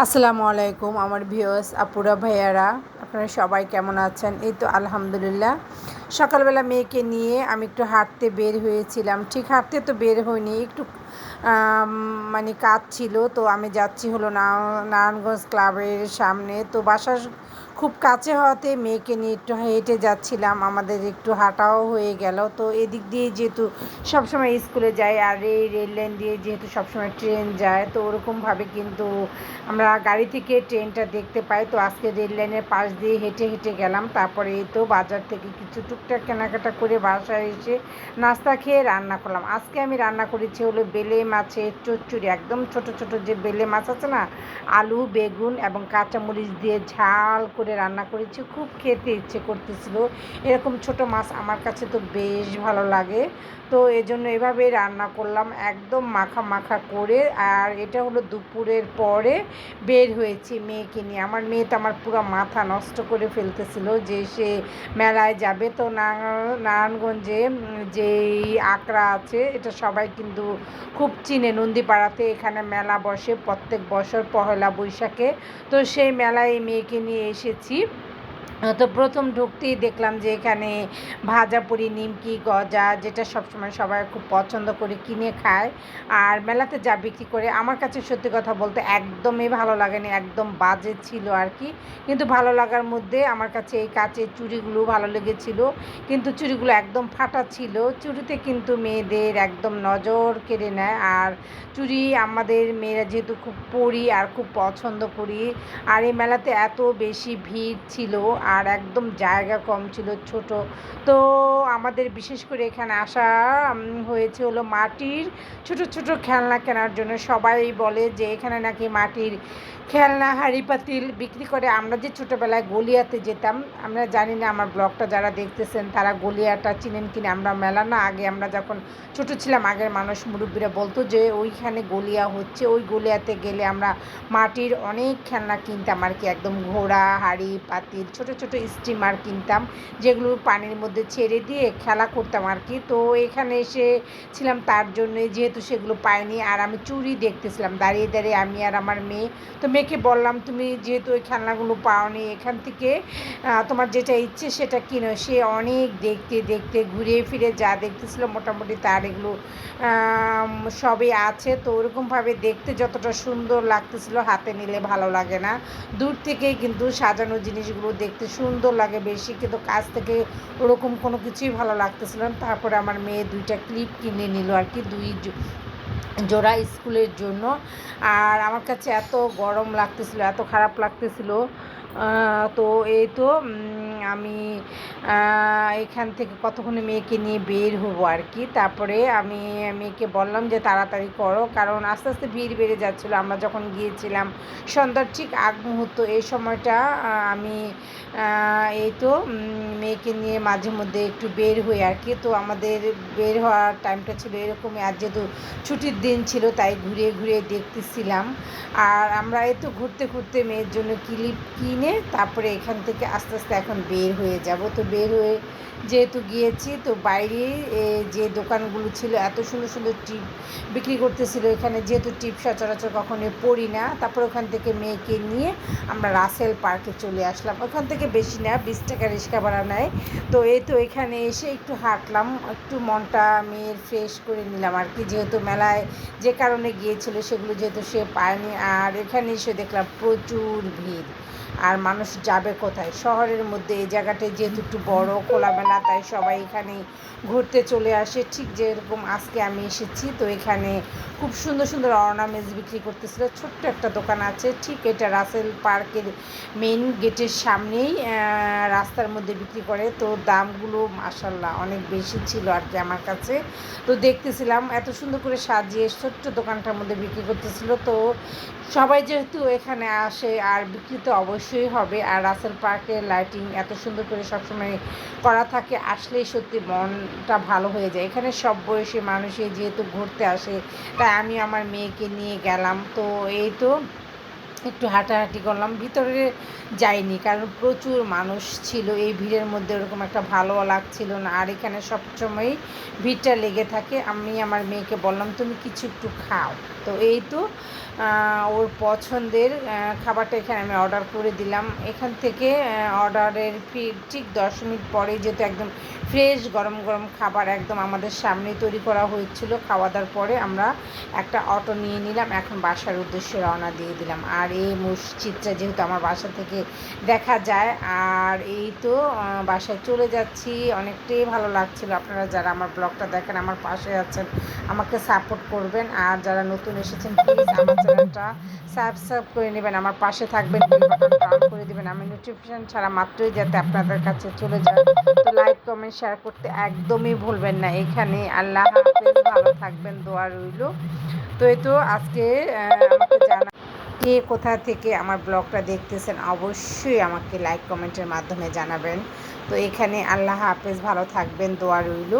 আসসালামু আলাইকুম আমার ভিউয়ার্স, আপুরা, ভাইয়ারা। আপনারা সবাই কেমন আছেন? এই তো আলহামদুলিল্লাহ। সকালবেলা মেয়েকে নিয়ে আমি একটু হাঁটতে বের হয়েছিলাম। ঠিক হাঁটতে তো বের হইনি, একটু মানে কাজ ছিল, তো আমি যাচ্ছি হলো না নারায়ণগঞ্জ ক্লাবের সামনে। তো বাসার খুব কাছে হওয়াতে মেয়েকে নিয়ে একটু হেঁটে যাচ্ছিলাম। আমাদের একটু হাঁটাও হয়ে গেল। তো এদিক দিয়ে যেহেতু সবসময় স্কুলে যাই আর এই রেল লাইন দিয়ে যেহেতু সবসময় ট্রেন যায়, তো ওরকমভাবে কিন্তু আমরা গাড়ি থেকে ট্রেনটা দেখতে পাই। তো আজকে রেল লাইনের পাশ দিয়ে হেঁটে হেঁটে গেলাম। তারপরে এই তো বাজার থেকে কিছু টুকটাক কেনাকাটা করে বাসায় এসে নাস্তা খেয়ে রান্না করলাম। আজকে আমি রান্না করেছি হলো বেলে মাছের চচ্চড়ি। একদম ছোট ছোট যে বেলে মাছ আছে না, আলু, বেগুন এবং কাঁচামরিচ দিয়ে ঝাল করে রান্না করেছি, খুব খেতে ইচ্ছে করতেছিল। এরকম ছোট মাছ আমার কাছে তো বেশ ভালো লাগে। তো এজন্য এভাবেই রান্না করলাম, একদম মাখা মাখা করে। আর এটা হলো দুপুরের পরে বের হয়েছি মেয়েকে নিয়ে। আমার মেয়ে তো আমার পুরো মাথা নষ্ট করে ফেলতেছিল যে সে মেলায় যাবে। তো নারায়ণ- নারায়ণগঞ্জে যেই আকড়া আছে, এটা সবাই কিন্তু খুব চিনে। নন্দীপাড়াতে এখানে মেলা বসে প্রত্যেক বছর পহেলা বৈশাখে। তো সেই মেলায় মেয়েকে নিয়ে এসেছি তো প্রথম ঢুকতেই দেখলাম যে এখানে ভাজা ভাজাপুরি নিমকি, গজা যেটা সবসময় সবাই খুব পছন্দ করে কিনে খায় আর মেলাতে যা বিক্রি করে, আমার কাছে সত্যি কথা বলতে একদমই ভালো লাগেনি, একদম বাজে ছিল আর কি। কিন্তু ভালো লাগার মধ্যে আমার কাছে এই কাচের চুড়িগুলো ভালো লেগেছিল। কিন্তু চুড়িগুলো একদম ফাটা ছিল, চুড়িতে কিন্তু মেয়েদের একদম নজর কেড়ে নেয়। আর চুড়ি আমাদের মেয়েরা যেহেতু খুব পরি আর খুব পছন্দ করি, আর এই মেলাতে এত বেশি ভিড় ছিল আর একদম জায়গা কম ছিল, ছোট। তো আমাদের বিশেষ করে এখানে আসা হয়েছে হলো মাটির ছোট ছোট খেলনা কেনার জন্য। সবাই বলে যে এখানে নাকি মাটির খেলনা, হাঁড়ি পাতিল বিক্রি করে আমরা যে ছোটোবেলায় গলিয়াতে যেতাম, আমরা জানি না আমার ব্লগটা যারা দেখতেছেন তারা গলিয়াটা চিনেন কিনা, আমরা মেলা না আগে আমরা যখন ছোট ছিলাম, আগের মানুষ মুরব্বীরা বলতো যে ওইখানে গলিয়া হচ্ছে, ওই গলিয়াতে গেলে আমরা মাটির অনেক খেলনা কিনতাম আর কি, একদম ঘোড়া, হাঁড়ি, পাতিল, ছোট ছোট স্টিমার কিনতাম, যেগুলো পানির মধ্যে ছেড়ে দিয়ে খেলা করতাম আর কি। তো এখানে এসে ছিলাম তার জন্যই, যেহেতু সেগুলো পাইনি, আর আমি চুরি দেখতেছিলাম, দাঁড়িয়ে দাঁড়িয়ে আমি আর আমার মেয়ে, তো মেয়েকে বললাম, তুমি যেহেতু ওই খেলনাগুলো পাওনি, এখান থেকে তোমার যেটা ইচ্ছে সেটা কিনো। সে অনেক দেখতে দেখতে ঘুরে ফিরে যা দেখতেছিল, মোটামুটি তার এগুলো সবই আছে। তো ওরকমভাবে দেখতে যতটা সুন্দর লাগতেছিল, হাতে নিলে ভালো লাগে না। দূর থেকেই কিন্তু সাজানো জিনিসগুলো দেখতে সুন্দর লাগে বেশি, কিন্তু কাছ থেকে ওরকম কোনো কিছুই ভালো লাগতেছিল না। তারপরে আমার মেয়ে দুইটা ক্লিপ কিনে নিল আর কি, দুই জোড়া স্কুলের জন্য। আর আমার কাছে এত গরম লাগতেছিল এত খারাপ লাগতেছিল। তো এই তো আমি এখান থেকে কতক্ষণে মেয়েকে নিয়ে বের হব আর কি। তারপরে আমি মেয়েকে বললাম যে তাড়াতাড়ি করো, কারণ আস্তে আস্তে ভিড় বেড়ে যাচ্ছিল। আমরা যখন গিয়েছিলাম সন্ধ্যার ঠিক আগ মুহূর্ত এই সময়টা আমি এই তো মেয়েকে নিয়ে মাঝে মধ্যে একটু বের হই আর কি। তো আমাদের বের হওয়ার টাইমটা ছিল এরকমই। আর যেহেতু ছুটির দিন ছিল, তাই ঘুরে ঘুরে দেখতেছিলাম। আর আমরা এই তো ঘুরতে ঘুরতে মেয়ের জন্য ক্লিপ কিনে তারপরে এখান থেকে আস্তে আস্তে এখন বের হয়ে যাব। তো বের হয়ে যেহেতু গিয়েছি, তো বাইরে যে দোকানগুলো ছিল, এত সুন্দর সুন্দর টিপ বিক্রি করতেছিল, এখানে যেহেতু টিপ সচরাচর কখনো পড়ি না, তারপর ওখান থেকে মেয়েকে নিয়ে আমরা রাসেল পার্কে চলে আসলাম। ওখান থেকে বেশি না, বিশ টাকা রিক্সা ভাড়া নেয়। তো এই তো এখানে এসে একটু হাঁটলাম, একটু মনটা মেয়ের ফ্রেশ করে নিলাম আর কি। যেহেতু মেলায় যে কারণে গিয়েছিল, সেগুলো যেহেতু সে পায়নি, আর এখানে এসে দেখলাম প্রচুর ভিড়। আর মানুষ যাবে কোথায়? শহরের মধ্যে এই জায়গাটায় যেহেতু একটু বড়, খোলামেলা, তাই সবাই এখানে ঘুরতে চলে আসে। ঠিক যেরকম আজকে আমি এসেছি, তো এখানে খুব সুন্দর সুন্দর অর্নামেন্টস বিক্রি করতেছিল। ছোট্ট একটা দোকান আছে, ঠিক এটা রাসেল পার্কের মেইন গেটের সামনেই রাস্তার মধ্যে বিক্রি করে। তো দামগুলো মাসাল্লাহ অনেক বেশি ছিল আর কি আমার কাছে। তো দেখতেছিলাম, এত সুন্দর করে সাজিয়ে ছোট্ট দোকানটার মধ্যে বিক্রি করতেছিল। তো সবাই যেহেতু এখানে আসে আর বিক্রি তো অবশ্যই হবে। আর রাসেল পার্কের লাইটিং এত সুন্দর করে সবসময় করা থাকে, আসলেই সত্যি মনটা ভালো হয়ে যায়। এখানে সব বয়সী মানুষই যেহেতু ঘুরতে আসে, তাই আমি আমার মেয়েকে নিয়ে গেলাম। তো এই তো একটু হাঁটাহাঁটি করলাম, ভিতরে যাইনি কারণ প্রচুর মানুষ ছিল। এই ভিড়ের মধ্যে ওরকম একটা ভালো লাগছিল না। আর এখানে সবসময়ই ভিড়টা লেগে থাকে। আমি আমার মেয়েকে বললাম, তুমি কিছু একটু খাও। তো এই তো ওর পছন্দের খাবারটা এখানে আমি অর্ডার করে দিলাম। এখান থেকে অর্ডারের ঠিক দশ মিনিট পরে যেহেতু একদম ফ্রেশ গরম গরম খাবার একদম আমাদের সামনে তৈরি করা হয়েছিল খাওয়া দাওয়ার পরে আমরা একটা অটো নিয়ে নিলাম। এখন বাসার উদ্দেশ্যে রওনা দিয়ে দিলাম। আর এই মসজিদটা যেহেতু আমার বাসা থেকে দেখা যায়, আর এই তো বাসায় চলে যাচ্ছি। অনেকটাই ভালো লাগছিল। আপনারা যারা আমার ব্লগটা দেখেন, আমার পাশে আছেন, আমাকে সাপোর্ট করবেন। আর যারা নতুন এসেছেন প্লিজ আমার চ্যানেলটা সাবস্ক্রাইব করে নেবেন, আমার পাশে থাকবেন বেল বাটনটা অন করে দিবেন। আমি নোটিফিকেশন ছাড়া মাত্রই যাতে আপনাদের কাছে চলে যায়। তো লাইক কমেন্ট শেয়ার করতে একদমই ভুলবেন না। এখানে আল্লাহ হাফেজ, ভালো থাকবেন, দোয়া রইল। তো এই তো আজকে আমাকে জানা কে কোথা থেকে আমার ব্লগটা দেখতেছেন, অবশ্যই আমাকে লাইক কমেন্টের মাধ্যমে জানাবেন। তো এখানে আল্লাহ হাফেজ, ভালো থাকবেন, দোয়া রইল।